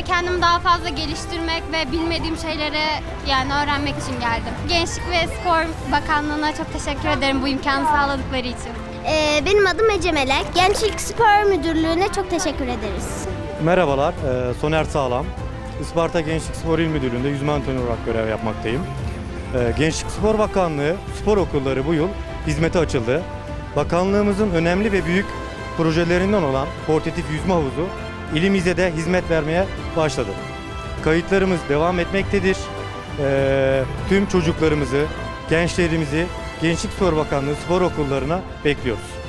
ve kendimi daha fazla geliştirmek ve bilmediğim şeyleri yani öğrenmek için geldim. Gençlik ve Spor Bakanlığı'na çok teşekkür ederim bu imkanı sağladıkları için. Ee, benim adım Ece Melek. Gençlik Spor Müdürlüğü'ne çok teşekkür ederiz. Merhabalar, e, Soner Sağlam. Isparta Gençlik Spor İl Müdürlüğü'nde yüzme antrenörü olarak görev yapmaktayım. E, Gençlik Spor Bakanlığı spor okulları bu yıl hizmete açıldı. Bakanlığımızın önemli ve büyük projelerinden olan portatif yüzme havuzu ilimize de hizmet vermeye başladı. Kayıtlarımız devam etmektedir. E, tüm çocuklarımızı, gençlerimizi Gençlik Spor Bakanlığı spor okullarına bekliyoruz.